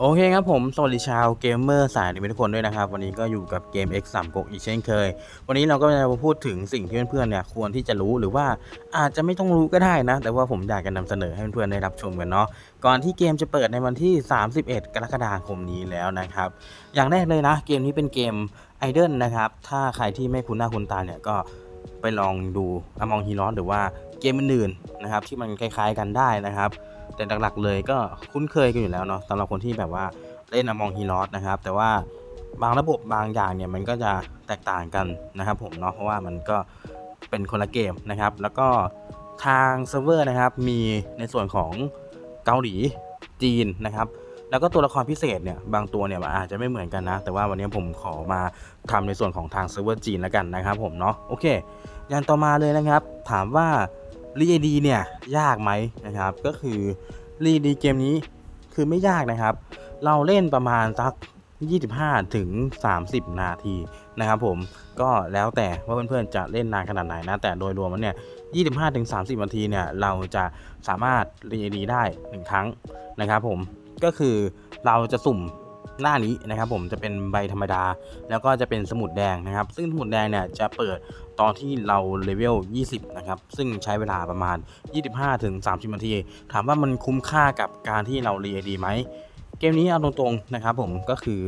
โอเคครับผม สวัสดีชาวเกมเมอร์สายทุกคนด้วยนะครับ วันนี้ก็อยู่กับเกม X 3กอีกเช่นเคย วันนี้เราก็จะมาพูดถึงสิ่งที่เพื่อนๆเนี่ยควรที่จะรู้หรือว่าอาจจะไม่ต้องรู้ก็ได้นะ แต่ว่าผมอยากจะนำเสนอให้เพื่อนๆได้รับชมกันเนาะก่อนที่เกมจะเปิดในวันที่ 31 กรกฎาคมนี้แล้วนะครับ อย่างแรกเลยนะ เกมนี้เป็นเกมไอเดนนะครับ ถ้าใครที่ไม่คุ้นหน้าคุ้นตาเนี่ยก็ไปลองดูอมองฮีรอนหรือว่าเกมอื่นๆนะครับที่มันคล้าย ๆกันได้นะครับ แต่หลักๆเลยก็คุ้นเคยกันอยู่แล้วเนาะสำหรับคนที่แบบว่าเล่นอมองฮีรอสนะครับ แต่ว่าบางระบบบางอย่างเนี่ยมันก็จะแตกต่างกันนะครับผมเนาะเพราะว่ามันก็เป็นคนละเกมนะครับ แล้วก็ทางเซิร์ฟเวอร์นะครับมีในส่วนของเกาหลีจีนนะครับแล้วก็ตัวละครพิเศษเนี่ยบางตัวเนี่ยอาจจะไม่เหมือนกันนะ แต่ว่าวันนี้ผมขอมาทำในส่วนของทางเซิร์ฟเวอร์จีนแล้วกันนะครับผมเนาะโอเค อย่างต่อมาเลยนะครับ ถามว่า รีดีเนี่ยยากไหมนะครับ ก็คือรีดีเกมนี้คือไม่ยากนะครับ เราเล่นประมาณสัก 25 ถึง 30 นาทีนะครับผมก็แล้วแต่ว่าเพื่อนๆจะเล่นนานขนาดไหนนะ แต่โดยรวมแล้วเนี่ย 25ถึง30 นาทีเนี่ยเราจะสามารถรีดีได้ 1 ครั้งนะครับผมก็คือเราจะสุ่ม หน้านี้นะครับผมจะเป็นใบธรรมดา แล้วก็จะเป็นสมุดแดงนะครับ ซึ่งสมุดแดงเนี่ยจะเปิดตอนที่เราเลเวล 20 นะครับ ซึ่งใช้เวลาประมาณ 25ถึง30นาที ถามว่ามันคุ้มค่ากับการที่เรารีดีไหม เกมนี้เอาตรงๆนะครับผมก็คือ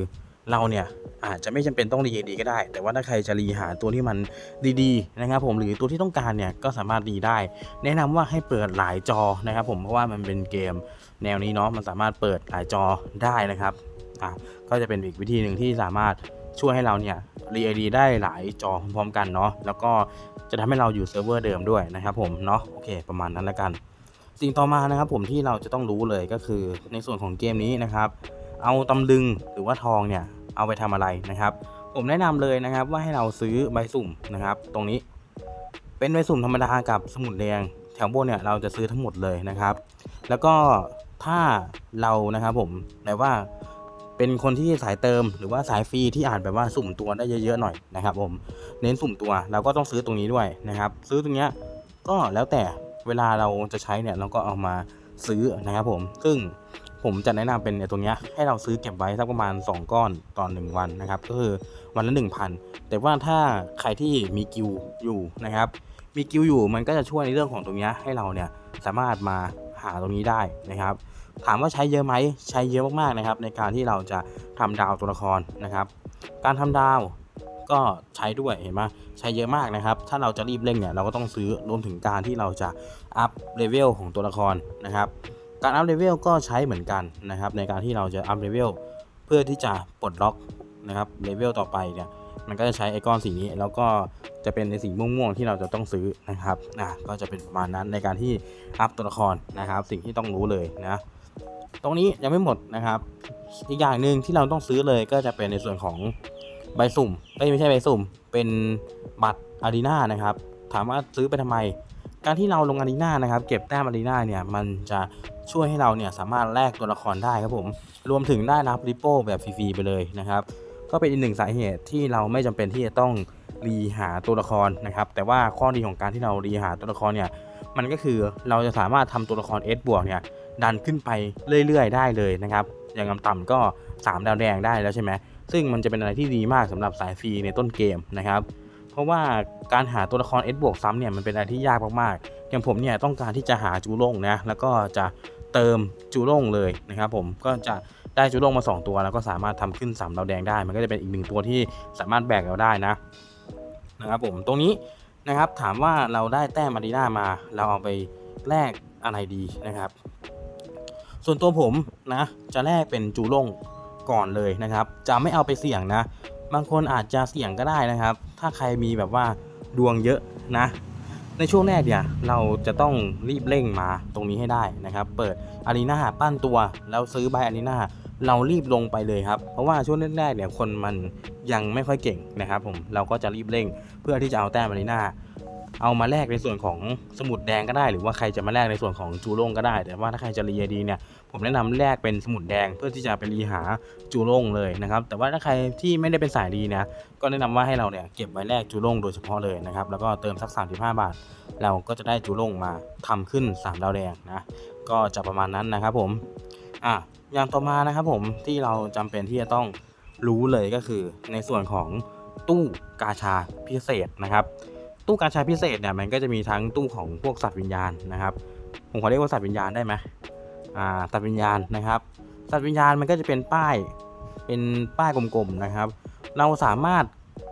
เราเนี่ยอาจจะไม่จำเป็นต้องรีดีก็ได้ แต่ว่าถ้าใครจะรีหาตัวที่มันดีๆนะครับผมหรือตัวที่ต้องการเนี่ยก็สามารถรีได้ แนะนำว่าให้เปิดหลายจอนะครับผมเพราะว่ามันเป็นเกมแนวนี้เนาะมันสามารถเปิดหลายจอได้นะครับ อะก็จะเป็นอีกวิธีหนึ่งที่สามารถช่วยให้เราเนี่ยรีดีได้หลายจอพร้อมๆกันเนาะแล้วก็จะทำให้เราอยู่เซิร์ฟเวอร์เดิมด้วยนะครับผมเนาะโอเค ประมาณนั้นแล้วกัน สิ่งต่อมานะครับผมที่เราจะต้องรู้เลยก็คือในส่วนของเกมนี้นะครับ เอาตำลึงหรือว่าทองเนี่ยเอาไปทำอะไรนะครับ ผมแนะนำเลยนะครับว่าให้เราซื้อใบสุ่มนะครับ ตรงนี้ เป็นใบสุ่มธรรมดากับสมุดแดงแถวบนเนี่ยเราจะซื้อทั้งหมดเลยนะครับ แล้วก็ถ้าเรานะครับผมแบบว่า เป็นคนที่สายเติมหรือว่าสายฟรีที่อาจแบบว่าสุ่มตัวได้เยอะๆหน่อยนะครับผมเน้นสุ่มตัวเราก็ต้องซื้อตรงนี้ด้วยนะครับซื้อตรงเนี้ยก็แล้วแต่เวลาเราจะใช้เนี่ยเราก็เอามาซื้อนะครับผมซึ่งผมจะแนะนำเป็นตรงเนี้ยให้เราซื้อเก็บไว้สักประมาณ 2 ก้อนต่อ1วันนะครับก็คือวันละ 1,000 แต่ว่าถ้าใครที่มีกิวอยู่นะครับมีกิวอยู่มันก็จะช่วยในเรื่องของตรงเนี้ยให้เราเนี่ยสามารถมาหาตรงนี้ได้นะครับ ถามว่าใช้เยอะไหมใช้เยอะมากๆนะครับ ในการที่เราจะทำดาวตัวละครนะครับ การทำดาวก็ใช้ด้วยเห็นไหมใช้เยอะมากนะครับ ถ้าเราจะรีบเร่งเนี่ยเราก็ต้องซื้อรวมถึงการที่เราจะอัพเลเวลของตัวละครนะครับ การอัพเลเวลก็ใช้เหมือนกันนะครับ ในการที่เราจะอัพเลเวลเพื่อที่จะปลดล็อกนะครับเลเวลต่อไปเนี่ยมันก็จะใช้ไอคอนสีนี้แล้วก็จะเป็นในสีม่วงๆที่เราจะต้องซื้อนะครับอะก็จะเป็นประมาณนั้นในการที่อัพตัวละครนะครับ สิ่งที่ต้องรู้เลยนะ ตรงนี้ยังไม่หมดนะครับ อีกอย่างหนึ่งที่เราต้องซื้อเลยก็จะเป็นในส่วนของใบสุ่มไม่ใช่ใบสุ่ม เป็นบัตรอารีนานะครับ ถามว่าซื้อไปทำไม การที่เราลงอารีนานะครับเก็บแต้มอารีนาเนี่ยมันจะช่วยให้เราเนี่ยสามารถแลกตัวละครได้ครับผม รวมถึงได้รับริปโป้แบบฟรีๆไปเลยนะครับ ก็เป็นอีกหนึ่งสาเหตุที่เราไม่จำเป็นที่จะต้องรีหาตัวละครนะครับ แต่ว่าข้อดีของการที่เรารีหาตัวละครเนี่ยมันก็คือเราจะสามารถทำตัวละคร S บวกเนี่ย ดันขึ้นไปเรื่อยๆ ได้เลยนะครับ อย่างต่ำๆก็ 3 ดาวแดงได้แล้วใช่ไหมซึ่งมันจะเป็นอะไรที่ดีมากสำหรับสายฟรีในต้นเกมนะครับ เพราะว่าการหาตัวละคร S บวกซ้ำเนี่ยมันเป็นอะไรที่ยากมากๆ อย่างผมเนี่ยต้องการที่จะหาจูโล่งนะ แล้วก็จะเติมจูโล่งเลยนะครับผม ก็จะได้จูโล่งมา 2 ตัว แล้วก็สามารถทำขึ้น3ดาวแดงได้ มันก็จะเป็นอีกหนึ่งตัวที่สามารถแบกเราได้นะนะครับผม ตรงนี้นะครับถามว่าเราได้แต้มอารีนามา เราเอาไปแลกอะไรดีนะครับ ส่วนตัวผมนะจะแลกเป็นจูล่งก่อนเลยนะครับ จะไม่เอาไปเสี่ยงนะ บางคนอาจจะเสี่ยงก็ได้นะครับ ถ้าใครมีแบบว่าดวงเยอะนะ ในช่วงแรกเนี่ยเราจะต้องรีบเร่งมาตรงนี้ให้ได้นะครับ เปิดอารีนาปั้นตัวแล้วซื้อใบอารีนาเรารีบลงไปเลยครับ เพราะว่าช่วงแรกๆเนี่ยคนมันยังไม่ค่อยเก่งนะครับ ผมเราก็จะรีบเร่งเพื่อที่จะเอาแต้มอารีนา เอามาแลกในส่วนของสมุดแดงก็ได้ หรือว่าใครจะมาแลกในส่วนของจูโล่งก็ได้ แต่ว่าถ้าใครจะรีดีเนี่ยผมแนะนำแลกเป็นสมุดแดงเพื่อที่จะไปรีหาจูโล่งเลยนะครับแต่ว่าถ้าใครที่ไม่ได้เป็นสายดีนะก็แนะนำว่าให้เราเนี่ยเก็บไว้แลกจูโล่งโดยเฉพาะเลยนะครับแล้วก็เติมสัก 35 บาท เราก็จะได้จูโล่งมาทำขึ้น3ดาวแดงนะก็จะประมาณนั้นนะครับผมอะอย่างต่อมานะครับผมที่เราจำเป็นที่จะต้องรู้เลยก็คือในส่วนของตู้กาชาพิเศษนะครับ ตู้การชาพิเศษเนี่ยมันก็จะมีทั้งตู้ของพวกสัตว์วิญญาณนะครับ ผมขอเรียกว่าสัตว์วิญญาณได้ไหมอ่าสัตว์วิญญาณนะครับ สัตว์วิญญาณมันก็จะเป็นป้าย เป็นป้ายกลมๆนะครับ เราสามารถ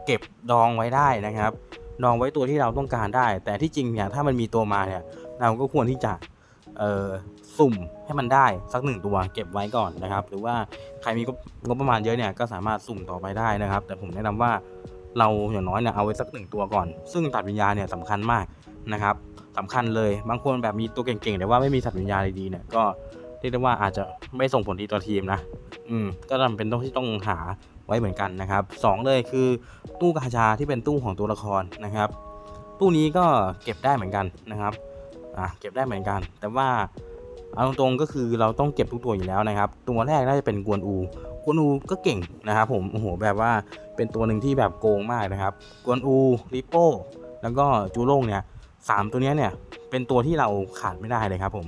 เก็บดองไว้ได้นะครับ ดองไว้ตัวที่เราต้องการได้ แต่ที่จริงเนี่ยถ้ามันมีตัวมาเนี่ยเราก็ควรที่จะเอ่อสุ่มให้มันได้สักหนึ่งตัวเก็บไว้ก่อนนะครับ หรือว่าใครมีงบประมาณเยอะเนี่ยก็สามารถสุ่มต่อไปได้นะครับ แต่ผมแนะนำว่า เราอย่างน้อยเนี่ยเอาไว้สักหนึ่งตัวก่อน ซึ่งตัดวิญญาณเนี่ยสำคัญมากนะครับสำคัญเลยบางคนแบบมีตัวเก่งๆแต่ว่าไม่มีสัตว์วิญญาณดีๆเนี่ยก็เรียกได้ว่าอาจจะไม่ส่งผลดีต่อทีมนะ อืม ก็จำเป็นต้องที่ต้องหาไว้เหมือนกันนะครับสองเลยคือตู้กาชาที่เป็นตู้ของตัวละครนะครับ ตู้นี้ก็เก็บได้เหมือนกันนะครับ อะเก็บได้เหมือนกัน แต่ว่า เอาตรงๆก็คือเราต้องเก็บทุกตัวอยู่แล้วนะครับ ตัวแรกน่าจะเป็นกวนอู กวนอูก็เก่งนะครับผมโอ้โหแบบว่าเป็นตัวหนึ่งที่แบบโกงมากนะครับ กวนอูริโป้แล้วก็จูโล่งเนี่ยสามตัวเนี้ยเนี่ยเป็นตัวที่เราขาดไม่ได้เลยครับผม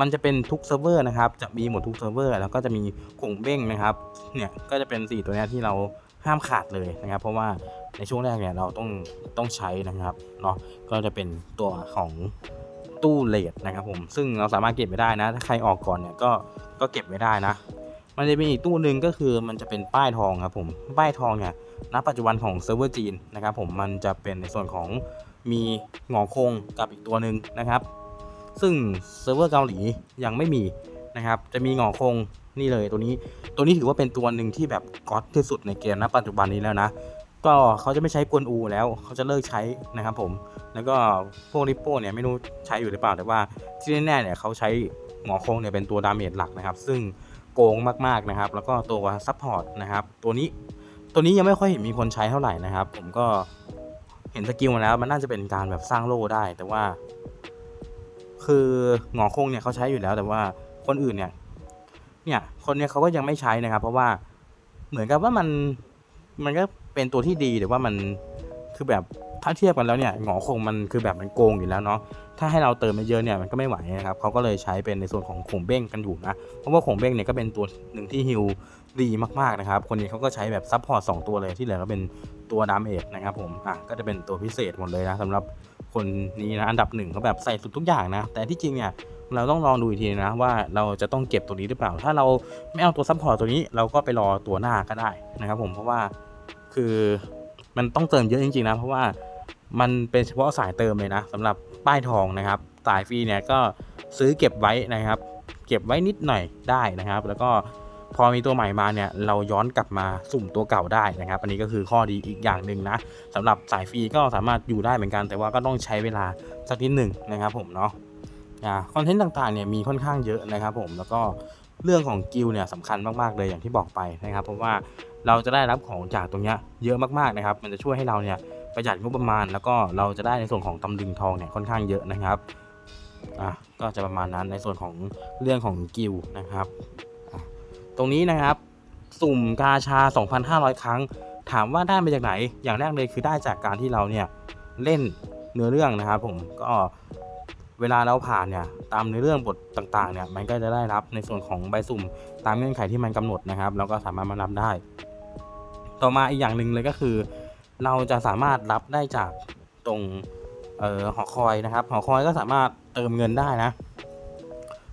มันจะเป็นทุกเซิร์ฟเวอร์นะครับจะมีหมดทุกเซิร์ฟเวอร์แล้วก็จะมีขงเบ้งนะครับเนี่ยก็จะเป็นสี่ตัวนี้ที่เราห้ามขาดเลยนะครับ เพราะว่าในช่วงแรกเนี่ยเราต้องต้องใช้นะครับเนาะก็จะเป็นตัวของ ตู้เลดนะครับผมซึ่งเราสามารถเก็บไว้ได้นะ ถ้าใครออกก่อนเนี่ยก็ก็เก็บไว้ได้นะ มันจะมีอีกตู้หนึ่งก็คือมันจะเป็นป้ายทองครับผมป้ายทองเนี่ยณปัจจุบันของเซิร์ฟเวอร์จีนนะครับผมมันจะเป็นในส่วนของมีหงอคงกับอีกตัวหนึ่งนะครับ ซึ่งเซิร์ฟเวอร์เกาหลียังไม่มีนะครับ จะมีหงอคงนี่เลยตัวนี้ตัวนี้ถือว่าเป็นตัวหนึ่งที่แบบก๊อตที่สุดในเกมณปัจจุบันนี้แล้วนะ ก็เขาจะไม่ใช้กวนอูแล้วเขาจะเลิกใช้นะครับผม แล้วก็พวกริปโป้เนี่ยไม่รู้ใช้อยู่หรือเปล่าแต่ว่าที่แน่ๆเนี่ยเขาใช้หมอคงเนี่ยเป็นตัวดาเมจหลักนะครับ ซึ่งโกงมากๆนะครับ แล้วก็ตัวซัพพอร์ตนะครับ ตัวนี้ตัวนี้ยังไม่ค่อยเห็นมีคนใช้เท่าไหร่นะครับ ผมก็เห็นสกิลมาแล้วมันน่าจะเป็นการแบบสร้างโล่ได้ แต่ว่า คือหงอคงเนี่ยเขาใช้อยู่แล้ว แต่ว่าคนอื่นเนี่ย เนี่ยคนเนี่ยเขาก็ยังไม่ใช้นะครับ เพราะว่าเหมือนกับว่ามันมันก็เป็นตัวที่ดีแต่ว่ามันคือแบบ ถ้าเทียบกันแล้วเนี่ยหงอคงมันคือแบบมันโกงอยู่แล้วเนาะถ้าให้เราเติมไปเยอะเนี่ยมันก็ไม่ไหวนะครับเขาก็เลยใช้เป็นในส่วนของขงเบ้งกันอยู่นะเพราะว่าขงเบ้งเนี่ยก็เป็นตัวหนึ่งที่ฮิลดีมากๆนะครับคนนี้เขาก็ใช้แบบซับพอร์ตสตัวเลยที่เหลือก็เป็นตัวดามเอจนะครับผมอะก็จะเป็นตัวพิเศษหมดเลยนะสำหรับคนนี้นะอันดับหนึ่งเขาแบบใส่สุดทุกอย่างนะแต่ที่จริงเนี่ยเราต้องลองดูอีกทีนะว่าเราจะต้องเก็บตัวนี้หรือเปล่า ถ้าเราไม่เอาตัวซัพพอร์ตตัวนี้เราก็ไปรอตัวหน้าก็ได้นะครับผมเพราะว่าคือมันต้องเติมเยอะจริงๆนะเพราะว่า มันเป็นเฉพาะสายเติมเลยนะสำหรับป้ายทองนะครับ สายฟรีเนี่ยก็ซื้อเก็บไว้นะครับ เก็บไว้นิดหน่อยได้นะครับ แล้วก็พอมีตัวใหม่มาเนี่ยเราย้อนกลับมาสุ่มตัวเก่าได้นะครับ อันนี้ก็คือข้อดีอีกอย่างหนึ่งนะสำหรับสายฟรีก็สามารถอยู่ได้เหมือนกัน แต่ว่าก็ต้องใช้เวลาสักนิดหนึ่งนะครับผมเนาะคอนเทนต์ต่างๆเนี่ยมีค่อนข้างเยอะนะครับผมแล้วก็เรื่องของกิลเนี่ยสำคัญมากๆเลยอย่างที่บอกไปนะครับ เพราะว่าเราจะได้รับของจากตรงเนี้ยเยอะมากๆนะครับ มันจะช่วยให้เราเนี่ย ประหยัดงบประมาณ แล้วก็เราจะได้ในส่วนของตำลึงทองเนี่ยค่อนข้างเยอะนะครับอะก็จะประมาณนั้นในส่วนของเรื่องของกิลนะครับ ตรงนี้นะครับสุ่มกาชา 2,500 ครั้ง ถามว่าได้มาจากไหน อย่างแรกเลยคือได้จากการที่เราเนี่ยเล่นเนื้อเรื่องนะครับผมก็เวลาเราผ่านเนี่ยตามในเรื่องบทต่างๆเนี่ยมันก็จะได้รับในส่วนของใบสุ่มตามเงื่อนไขที่มันกำหนดนะครับ เราก็สามารถมารับได้ ต่อมาอีกอย่างหนึ่งเลยก็คือ เราจะสามารถรับได้จากตรงเอ่อหอคอยนะครับ หอคอยก็สามารถเติมเงินได้นะ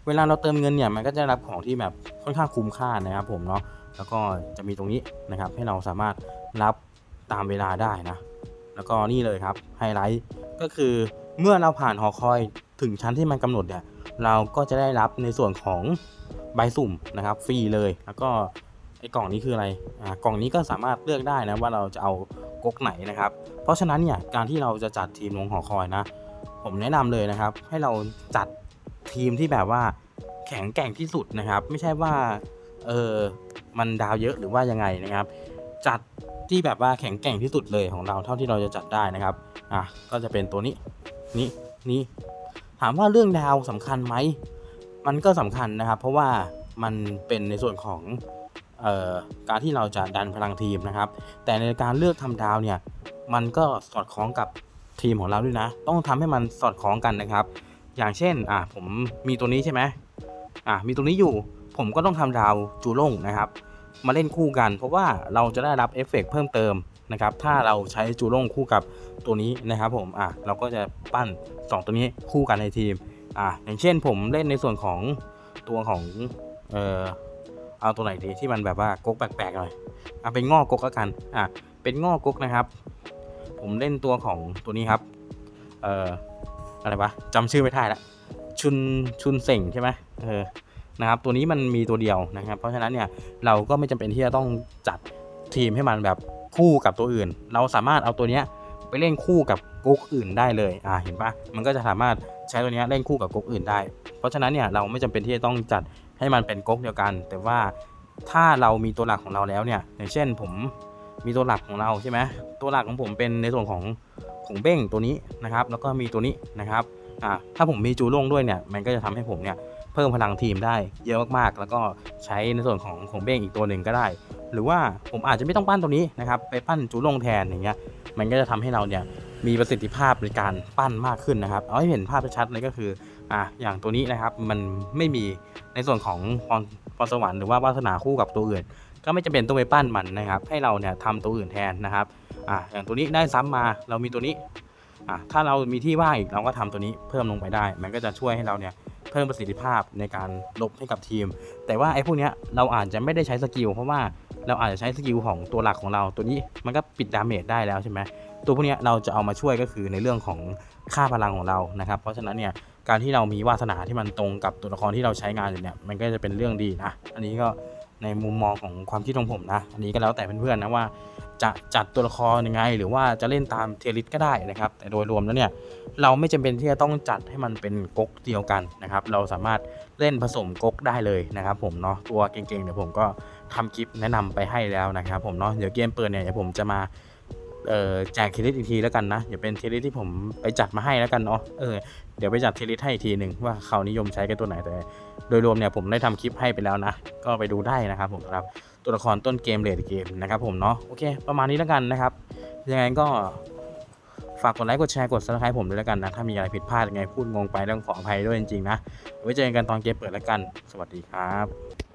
เวลาเราเติมเงินเนี่ยมันก็จะรับของที่แบบค่อนข้างคุ้มค่านะครับ ผมเนาะแล้วก็จะมีตรงนี้นะครับ ให้เราสามารถรับตามเวลาได้นะ แล้วก็นี่เลยครับไฮไลท์ก็คือเมื่อเราผ่านหอคอยถึงชั้นที่มันกำหนดเนี่ยเราก็จะได้รับในส่วนของใบสุ่มนะครับฟรีเลย แล้วก็ ไอ้กล่องนี้คืออะไรอ่ากล่องนี้ก็สามารถเลือกได้นะว่าเราจะเอาก๊กไหนนะครับ เพราะฉะนั้นเนี่ยการที่เราจะจัดทีมลงหอคอยนะ ผมแนะนำเลยนะครับ ให้เราจัดทีมที่แบบว่าแข็งแกร่งที่สุดนะครับ ไม่ใช่ว่าเออมันดาวเยอะหรือว่ายังไงนะครับ จัดที่แบบว่าแข็งแกร่งที่สุดเลยของเราเท่าที่เราจะจัดได้นะครับอะก็จะเป็นตัวนี้นี่นี่ถามว่าเรื่องดาวสำคัญไหมมันก็สำคัญนะครับ เพราะว่ามันเป็นในส่วนของ การที่เราจะดันพลังทีมนะครับ แต่ในการเลือกทำดาวเนี่ยมันก็สอดคล้องกับทีมของเราด้วยนะ ต้องทำให้มันสอดคล้องกันนะครับ อย่างเช่นอะผมมีตัวนี้ใช่ไหมอะมีตัวนี้อยู่ผมก็ต้องทำดาวจูโล่งนะครับ มาเล่นคู่กัน เพราะว่าเราจะได้รับเอฟเฟกต์เพิ่มเติมนะครับ ถ้าเราใช้จูโล่งคู่กับตัวนี้นะครับ ผมอะเราก็จะปั้น 2 ตัวนี้คู่กันในทีมอะอย่างเช่นผมเล่นในส่วนของตัวของเอ่อ เอาตัวไหนดีที่มันแบบว่ากกแปลกๆหน่อยเอาเป็นงอกกกแล้วกันอะเป็นงอกกกนะครับ ผมเล่นตัวของตัวนี้ครับเอ่ออะไรวะจำชื่อไม่ได้ละชุนชุนเส่งใช่ไหมเออนะครับตัวนี้มันมีตัวเดียวนะครับ เพราะฉะนั้นเนี่ยเราก็ไม่จำเป็นที่จะต้องจัดทีมให้มันแบบคู่กับตัวอื่น เราสามารถเอาตัวเนี้ยไปเล่นคู่กับก๊กอื่นได้เลยอ่าเห็นปะมันก็จะสามารถใช้ตัวนี้เล่นคู่กับก๊กอื่นได้ เพราะฉะนั้นเนี่ยเราไม่จำเป็นที่จะต้องจัด ให้มันเป็นก๊กเดียวกัน แต่ว่าถ้าเรามีตัวหลักของเราแล้วเนี่ยอย่างเช่นผมมีตัวหลักของเราใช่ไหมตัวหลักของผมเป็นในส่วนของของเบ้งตัวนี้นะครับ แล้วก็มีตัวนี้นะครับอ่าถ้าผมมีจูโล่งด้วยเนี่ยมันก็จะทำให้ผมเนี่ยเพิ่มพลังทีมได้เยอะมากๆ แล้วก็ใช้ในส่วนของของเบ้งอีกตัวหนึ่งก็ได้ หรือว่าผมอาจจะไม่ต้องปั้นตัวนี้นะครับไปปั้นจูล่งแทนอย่างเงี้ยมันก็จะทำให้เราเนี่ยมีประสิทธิภาพในการปั้นมากขึ้นนะครับ เอาให้เห็นภาพชัดเลยก็คือ อะอย่างตัวนี้นะครับมันไม่มีในส่วนของพรพรสวรรค์หรือว่าวาสนาคู่กับตัวอื่น ก็ไม่จำเป็นต้องไปปั้นมันนะครับ ให้เราเนี่ยทำตัวอื่นแทนนะครับอะอย่างตัวนี้ได้ซ้ำมาเรามีตัวนี้อะถ้าเรามีที่ว่างอีกเราก็ทำตัวนี้เพิ่มลงไปได้ มันก็จะช่วยให้เราเนี่ยเพิ่มประสิทธิภาพในการลบให้กับทีม แต่ว่าไอ้พวกเนี้ยเราอาจจะไม่ได้ใช้สกิลเพราะว่าเราอาจจะใช้สกิลของตัวหลักของเราตัวนี้มันก็ปิดดาเมจได้แล้วใช่ไหมตัวพวกเนี้ยเราจะเอามาช่วยก็คือในเรื่องของค่าพลังของเรานะครับ เพราะฉะนั้นเนี่ย การที่เรามีวาสนาที่มันตรงกับตัวละครที่เราใช้งานอยู่เนี่ยมันก็จะเป็นเรื่องดีนะ อันนี้ก็ในมุมมองของความคิดของผมนะ อันนี้ก็แล้วแต่เพื่อนๆนะว่า จะจัดตัวละครยังไง หรือว่าจะเล่นตามเทลิสก็ได้นะครับ แต่โดยรวมแล้วเนี่ยเราไม่จำเป็นที่จะต้องจัดให้มันเป็นก๊กเดียวกันนะครับ เราสามารถเล่นผสมก๊กได้เลยนะครับ ผมเนาะตัวเก่งๆเดี๋ยวผมก็ทำคลิปแนะนำไปให้แล้วนะครับ ผมเนาะเดี๋ยวเกมเปิดเนี่ยเดี๋ยวผมจะมา เอ่อแจกเทลิสอีกทีแล้วกันนะเดี๋ยวเป็นเทลิสที่ผมไปจัดมาให้แล้วกันเนาะเออเดี๋ยวไปจัดเทลิสให้อีกทีหนึ่งว่าเขานิยมใช้กันตัวไหนแต่ โดยรวมเนี่ยผมได้ทำคลิปให้ไปแล้วนะ ก็ไปดูได้นะครับผมสำหรับตัวละครต้นเกมเลดเกมนะครับผมเนาะโอเค ประมาณนี้แล้วกันนะครับยังไงก็ฝากกดไลค์กดแชร์กด subscribe ผมด้วยแล้วกันนะถ้ามีอะไรผิดพลาดยังไงพูดงงไปเรื่องขออภัยด้วยจริงๆนะไว้เจอกันตอนเกมเปิดแล้วกัน สวัสดีครับ